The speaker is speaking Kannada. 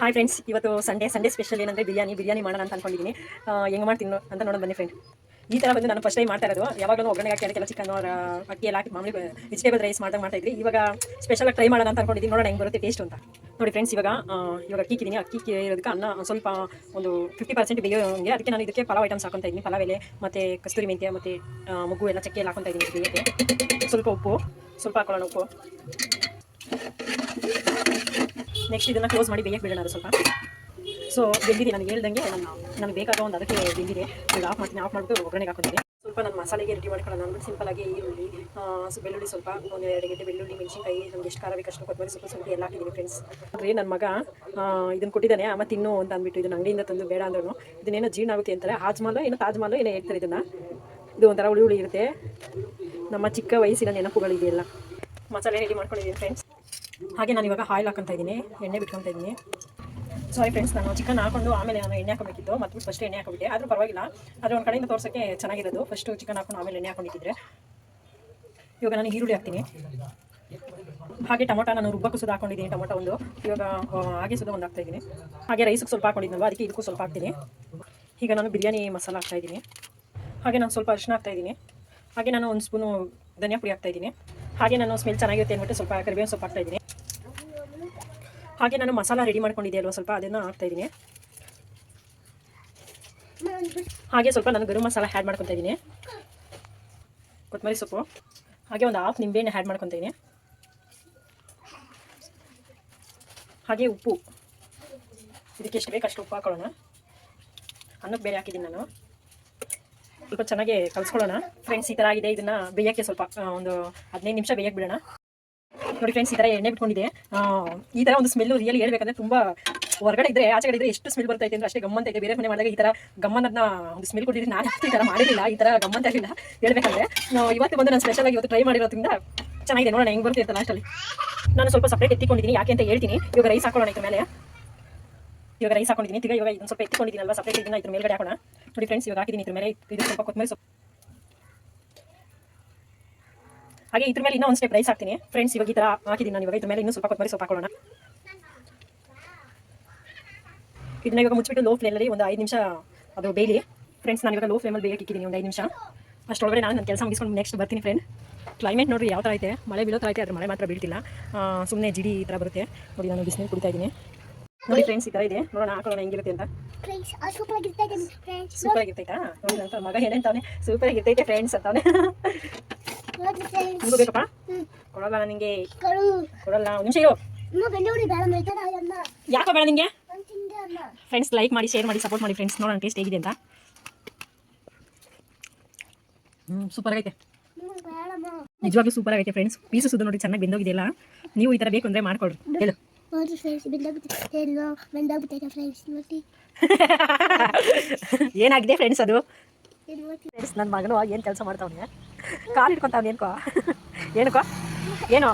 ಹಾಯ್ ಫ್ರೆಂಡ್ಸ್ ಇವತ್ತು ಸಂಡೇ ಸಂಡೇ ಸ್ಪೆಷಲ್ ಏನಂದ್ರೆ ಬಿರಿಯಾನಿ ಬಿರಿಯಾನಿ ಮಾಡೋಣ ಅಂತ ಅನ್ಕೊಂಡಿದ್ದೀನಿ ಹೆಂಗೆ ಮಾಡ್ತೀನಿ ಅಂತ ನೋಡೋಣ ಬನ್ನಿ ಫ್ರೆಂಡ್ ಈ ಥರ ಬಂದು ನಾನು ಫಸ್ಟ್ ಟೈಮ್ ಮಾಡ್ತಾ ಇರೋದು. ಯಾವಾಗಲೂ ಒಗ್ಗರಣೆ ಹಾಕಿ, ಅದಕ್ಕೆಲ್ಲ ಚಿಕನ್ ಅಕ್ಕಿ ಎಲ್ಲ ಹಾಕಿ ಮಾಮೂಲಿ ವೆಜಿಟೇಬಲ್ ರೈಸ್ ಮಾಡ್ದಂಗೆ ಮಾಡ್ತಾ ಇದ್ರಿ ಇವಾಗ ಸ್ಪೆಷಲ್ ಟ್ರೈ ಮಾಡೋಣ ಅಂತ ಅನ್ಕೊಂಡಿದ್ದೀನಿ ನೋಡೋಣ ಹೆಂಗೆ ಬರುತ್ತೆ ಟೇಸ್ಟ್ ಅಂತ. ನೋಡಿ ಫ್ರೆಂಡ್ಸ್ ಇವಾಗ ಇವಾಗ ಅಕ್ಕಿ ಕಿದ್ದೀನಿ ಅಕ್ಕಿ ಇರೋದಕ್ಕೆ ಅನ್ನ ಸ್ವಲ್ಪ ಒಂದು ಫಿಫ್ಟಿ ಪರ್ಸೆಂಟ್ ಬೇಯೋಂಗೆ. ಅದಕ್ಕೆ ನಾನು ಇದಕ್ಕೆ ಪಲಾವ್ ಐಟಮ್ಸ್ ಹಾಕೊತಾ ಇದ್ದೀನಿ. ಪಲಾವ್ ಎಲೆ, ಮತ್ತು ಕಸ್ತೂರಿ ಮೆಂತ್ಯ, ಮತ್ತು ಮಗು ಎಲ್ಲ ಚಕ್ಕೆ ಎಲ್ಲ ಹಾಕೊತಾ ಇದ್ದೀನಿ ಸ್ವಲ್ಪ ಉಪ್ಪು, ಸ್ವಲ್ಪ ಹಾಕೊಳ್ಳೋಣ ಉಪ್ಪು. ನೆಕ್ಸ್ಟ್ ಇದನ್ನು ಕ್ಲೋಸ್ ಮಾಡಿ ಬೇಯಕ್ಕೆ ಬಿಡೋಣ ಅದು ಸ್ವಲ್ಪ. ಸೊ ಬೆಂದಿದೆ, ನನಗೆ ಹೇಳ್ದಂಗೆ ನಾನು ನನಗೆ ಬೇಕಾದ ಒಂದು ಅದಕ್ಕೆ ಬೆಂದಿದೆ. ಆಫ್ ಮಾಡ್ತೀನಿ ಆಫ್ ಮಾಡಿಬಿಟ್ಟು ಒಗ್ಗರಣೆಗೆ ಹಾಕೊಂಡಿದ್ದೆ. ಸ್ವಲ್ಪ ನಾನು ಮಸಾಲೆಗೆ ರೆಡಿ ಮಾಡ್ಕೊಳ್ಳೋಣ ಅಂದ್ಬಿಟ್ಟು ಸಿಂಪಲ್ ಆಗಿ ಈರುಳ್ಳಿ ಬೆಳ್ಳುಳ್ಳಿ ಸ್ವಲ್ಪ ಒಂದು ಎರಡು ಗಂಟೆ ಬೆಳ್ಳುಳ್ಳಿ, ಮೆಣಸಿನ್ಕಾಯಿ, ನಮ್ಗೆ ಎಷ್ಟು ಖಾರ ಬೇಕಷ್ಟು ಕೊತ್ತಂಬರಿ ಸ್ವಲ್ಪ ಸ್ವಲ್ಪ ಎಲ್ಲ ಹಾಕಿದ್ದೀನಿ ಫ್ರೆಂಡ್ಸ್ ಅಂದರೆ ನನ್ನ ಮಗ ಇದನ್ನು ಕೊಟ್ಟಿದ್ದಾನೆ, ಅಮ್ಮ ತಿನ್ನು ಅಂತ ಅಂದ್ಬಿಟ್ಟು ಇದನ್ನು ಅಂಗಡಿಯಿಂದ ತಂದು ಬೇಡ ಅಂದ್ರೂ ಇದನ್ನೇನೋ ಜೀರ್ಣ ಆಗುತ್ತೆ ಅಂತಾರೆ, ಹಾಜ್ಮಾಲ, ಏನೋ ತಾಜ್ಮಾಲು, ಏನೋ ಹೇಳ್ತಾರೆ ಇದನ್ನು. ಇದು ಒಂಥರ ಹುಳಿ ಹುಳಿ ಇರುತ್ತೆ. ನಮ್ಮ ಚಿಕ್ಕ ವಯಸ್ಸಿನ ನೆನಪುಗಳಿದೆಯಲ್ಲ. ಮಸಾಲೆ ರೆಡಿ ಮಾಡ್ಕೊಂಡಿದ್ದೀನಿ ಫ್ರೆಂಡ್ಸ್ ಹಾಗೆ ನಾನು ಇವಾಗ ಆಯಿಲ್ ಹಾಕೊತಾ ಇದ್ದೀನಿ, ಎಣ್ಣೆ ಬಿಟ್ಕೊತಾ ಇದ್ದೀನಿ. ಸಾರಿ ಫ್ರೆಂಡ್ಸ್ ನಾನು ಚಿಕನ್ ಹಾಕೊಂಡು ಆಮೇಲೆ ನಾನು ಎಣ್ಣೆ ಹಾಕಬೇಕಿತ್ತು ಮತ್ತು ಫಸ್ಟ್ ಎಣ್ಣೆ ಹಾಕೋಬಿಟ್ಟೆ ಆದರೂ ಪರವಾಗಿಲ್ಲ, ಆದರೆ ಒಂದು ಕಡೆಯಿಂದ ತೋರ್ಸೋಕ್ಕೆ ಚೆನ್ನಾಗಿರೋದು. ಫಸ್ಟು ಚಿಕನ್ ಹಾಕೊಂಡು ಆಮೇಲೆ ಎಣ್ಣೆ ಹಾಕೊಂಡಿದ್ದರೆ ಇವಾಗ ನಾನು ಈರುಳ್ಳಿ ಹಾಕ್ತೀನಿ. ಹಾಗೆ ಟೊಮೊಟೊ ನಾನು ರುಬ್ಬಕ್ಕೂ ಸುದ ಹಾಕೊಂಡಿದ್ದೀನಿ, ಟೊಮೊಟೊ ಒಂದು. ಇವಾಗ ಹಾಗೆ ಸುದ ಒಂದು ಹಾಕ್ತಾ ಇದ್ದೀನಿ. ಹಾಗೆ ರೈಸಿಗೆ ಸ್ವಲ್ಪ ಹಾಕೊಂಡಿದ್ನಲ್ವ, ಅದಕ್ಕೆ ಇದಕ್ಕೂ ಸ್ವಲ್ಪ ಹಾಕ್ತೀನಿ. ಈಗ ನಾನು ಬಿರಿಯಾನಿ ಮಸಾಲ ಹಾಕ್ತಾ ಇದ್ದೀನಿ. ಹಾಗೆ ನಾನು ಸ್ವಲ್ಪ ಅರಿಶಿನ ಹಾಕ್ತಾ ಇದ್ದೀನಿ. ಹಾಗೆ ನಾನು ಒಂದು ಸ್ಪೂನು ಧನಿಯಾ ಪುಡಿ ಹಾಕ್ತಾ ಇದ್ದೀನಿ. ಹಾಗೆ ನಾನು ಸ್ಮೆಲ್ ಚೆನ್ನಾಗಿರುತ್ತೆ ಅಂದ್ಬಿಟ್ಟು ಸ್ವಲ್ಪ ಕರಿಬೇವಿನ ಸೊಪ್ಪು ಹಾಕ್ತಾ ಇದ್ದೀನಿ. ಹಾಗೆ ನಾನು ಮಸಾಲ ರೆಡಿ ಮಾಡ್ಕೊಂಡಿದ್ದೆ ಅಲ್ವಾ ಸ್ವಲ್ಪ ಅದನ್ನು ಹಾಕ್ತಾ ಇದ್ದೀನಿ. ಹಾಗೆ ಸ್ವಲ್ಪ ನಾನು ಗರಂ ಮಸಾಲ ಆ್ಯಡ್ ಮಾಡ್ಕೊತಾ ಇದ್ದೀನಿ. ಕೊತ್ತಂಬರಿ ಸೊಪ್ಪು. ಹಾಗೆ ಒಂದು ಹಾಫ್ ನಿಂಬೆಹಣ್ಣು ಆ್ಯಡ್ ಮಾಡ್ಕೊತಾ ಇದ್ದೀನಿ. ಹಾಗೆ ಉಪ್ಪು. ಇದಕ್ಕೆ ಎಷ್ಟು ಬೇಕು ಅಷ್ಟು ಉಪ್ಪು ಹಾಕೊಳ್ಳೋಣ. ಅನ್ನಕ್ಕೆ ಬೇರೆ ಹಾಕಿದ್ದೀನಿ ನಾನು. ಸ್ವಲ್ಪ ಚೆನ್ನಾಗಿ ಕಲ್ಸ್ಕೊಳ್ಳೋಣ. ಫ್ರೆಂಡ್ಸ್ ಈ ಥರ ಆಗಿದೆ, ಇದನ್ನ ಬೇಯಕ್ಕೆ ಸ್ವಲ್ಪ ಒಂದು ಹದಿನೈದು ನಿಮಿಷ ಬೇಯಕ್ಕೆ ಬಿಡೋಣ. ನೋಡಿ ಫ್ರೆಂಡ್ಸ್ ಈ ಥರ ಎಣ್ಣೆ ಬಿಟ್ಕೊಂಡಿದೆ. ಈ ಥರ ಒಂದು ಸ್ಮೆಲ್ಲು ರಿಯಲಿ ಹೇಳ್ಬೇಕಂದ್ರೆ ತುಂಬ ಹೊರಗಡೆ ಇದ್ರೆ, ಆಚೆ ಕಡೆ ಇದ್ರೆ ಎಷ್ಟು ಸ್ಮೆಲ್ ಬರ್ತೈತೆ ಅಂದ್ರೆ ಅಷ್ಟೇ ಗಮ್ಮಂತ ಇದೆ ಬೇರೆ ಮನೆ ಮಾಡಿದಾಗ ಈ ಥರ ಗಮ್ಮನನ್ನ ಒಂದು ಸ್ಮೆಲ್ ಕೊಟ್ಟಿದ್ರೆ ನಾನು ಈ ಥರ ಮಾಡಿರಲಿಲ್ಲ. ಈ ಥರ ಗಮ್ಮಂತ ಆಗಿಲ್ಲ. ಹೇಳ್ಬೇಕಂದ್ರೆ ಇವತ್ತು ಬಂದು ನಾನು ಸ್ಪೆಷಲ್ ಆಗಿ ಇವತ್ತು ಟ್ರೈ ಮಾಡಿರೋದ್ರಿಂದ ಚೆನ್ನಾಗಿದೆ. ನೋಡೋಣ ಹೆಂಗೆ ಬರುತ್ತೆ ಲಾಸ್ಟಲ್ಲಿ ನಾನು ಸ್ವಲ್ಪ ಸಪ್ರೇಟ್ ಎತ್ತಿಕೊಂಡಿದ್ದೀನಿ. ಯಾಕೆ ಅಂತ ಹೇಳ್ತೀನಿ. ಇವಾಗ ರೈಸ್ ಹಾಕೊಳ್ಳೋಣ ಇದ್ರ ಮೇಲೆ. ಇವಾಗ ರೈಸ್ ಹಾಕೊಂಡಿದ್ದೀನಿ. ತಿರ್ಗಾ ಇವಾಗ ಇದನ್ನ ಸ್ವಲ್ಪ ಅಲ್ವಾ ಸಪ್ರೇಟ್ ಇದನ್ನ ಇದ್ರ ಮೇಲ್ಗಡೆ ಹಾಕೋಣ. ನೋಡಿ ಫ್ರೆಂಡ್ಸ್ ಇವಾಗ ಹಾಕಿದ್ದೀನಿ ಇದ್ರ ಮೇಲೆ ಇದು ಸ್ವಲ್ಪ ಕೊತ್ತಂಬರಿ ಸೊಪ್ಪು ಹಾಗೆ ಇದ್ರ ಮೇಲೆ ಇನ್ನೂ ಒಂದು ಸ್ಟೆಪ್ ರೈಸ್ ಹಾಕ್ತೀನಿ ಫ್ರೆಂಡ್ಸ್ ಇವಾಗ ಈ ಥರ ಹಾಕಿದ್ದೀನಿ ನಾನು. ಇವಾಗ ಇದ್ರ ಮೇಲೆ ಇನ್ನೂ ಸ್ವಲ್ಪ ಕೊತ್ತಂಬರಿ ಸೊಪ್ಪು ಹಾಕೊಳ್ಳೋಣ. ಇದನ್ನ ಇವಾಗ ಮುಚ್ಚಿಬಿಟ್ಟು ಲೋ ಫ್ಲೇಮಲ್ಲಿ ಒಂದು ಐದು ನಿಮಿಷ ಅದು ಬೇಲಿ ಫ್ರೆಂಡ್ಸ್ ನಾನು ಇವಾಗ ಲೋ ಫ್ಲೇಮಲ್ಲಿ ಬೇಯಕ್ಕೆ ಇಕ್ಕಿದ್ದೀನಿ ಒಂದು ಐದು ನಿಮಿಷ. ಅಷ್ಟೊಳಗಡೆ ನಾನು ನನ್ನ ಕೆಲಸ ಮುಗಿಸ್ಕೊಂಡು ನೆಕ್ಸ್ಟ್ ಬರ್ತೀನಿ ಫ್ರೆಂಡ್ ಕ್ಲೈಮೇಟ್ ನೋಡಿ ಯಾವ ಥರ ಐತೆ? ಮಳೆ ಬೀಳೋ ಥರ ಐತೆ, ಆದರೆ ಮಳೆ ಮಾತ್ರ ಬೀಳ್ತಿಲ್ಲ. ಸುಮ್ಮನೆ ಜಿಡಿ ಈ ಥರ ಬರುತ್ತೆ. ನೋಡಿ, ನಾನು ಬಿಸಿನೀರು ಕುಡಿತಾ ಇದ್ದೀನಿ. ನೋಡಿ ಫ್ರೆಂಡ್ಸ್ ಈ ತರ ಇದೆ. ನೋಡೋಣ ಹಾಕೋಣ ಹೆಂಗಿರುತ್ತೆ ಅಂತ. ಸೂಪರ್ ಆಗಿರ್ತೈತೆ ಫ್ರೆಂಡ್ಸ್ ಸೂಪರ್ ಆಗಿರ್ತೈತಾ? ನೋಡಿ ನನ್ನ ಮಗ ಏನಂತವನೆ? ಸೂಪರ್ ಆಗಿರ್ತೈತೆ ಫ್ರೆಂಡ್ಸ್ ಅಂತವನೆ. ನಿಮಗೂ ಬೇಕಪ್ಪ? ಕೊಡಲ್ಲ ನನಗೆ ನಿಂಗೆ? ಕೊಡಲ್ಲ ನಿಮಿಷ ಇರು. ಯಾಕೋ ಬೇಡ ನಿಂಗೆ? ನಾನು ಫ್ರೆಂಡ್ಸ್ ಲೈಕ್ ಮಾಡಿ ಶೇರ್ ಮಾಡಿ ಸಪೋರ್ಟ್ ಮಾಡಿ ಫ್ರೆಂಡ್ಸ್ ನೋಡೋಣ ಟೇಸ್ಟ್ ಹೇಗಿದೆ ಅಂತ. ಹ್ಞೂ ಸೂಪರ್ ಆಗೈತೆ. ನಿಮ್ಗೆ ನಿಜವಾಗ್ಲೂ ಸೂಪರ್ ಆಗೈತೆ ಫ್ರೆಂಡ್ಸ್ ಪೀಸು ಸುದ್ದು ನೋಡಿ ಚೆನ್ನಾಗಿ ಬೆಂದೋಗಿದೆಯಲ್ಲ? ನೀವು ಈ ಥರ ಬೇಕು ಅಂದರೆ ಮಾಡ್ಕೊಡ್ರಿ. ಹೇಳು. ನೋಡ್ರಿ ಫ್ರೆಂಡ್ಸ್ ಬೆಂದಾಗ್ಬಿಟ್ಟೈತೆ ಎಲ್ಲೋ ಬೆಂದಾಗ್ಬಿಟ್ಟೈತೆ ಫ್ರೆಂಡ್ಸ್ ನೋಡಿ ಏನಾಗಿದೆ ಫ್ರೆಂಡ್ಸ್ ಅದು? ಫ್ರೆಂಡ್ಸ್ ನನ್ನ ಮಗನು ಏನು ಕೆಲಸ ಮಾಡ್ತಾವನೆ? ಕಾಲು ಇಟ್ಕೊತಾವನೆ ಏನ್ಕೋ? ಏನಕ್ಕೋ? ಏನೋ?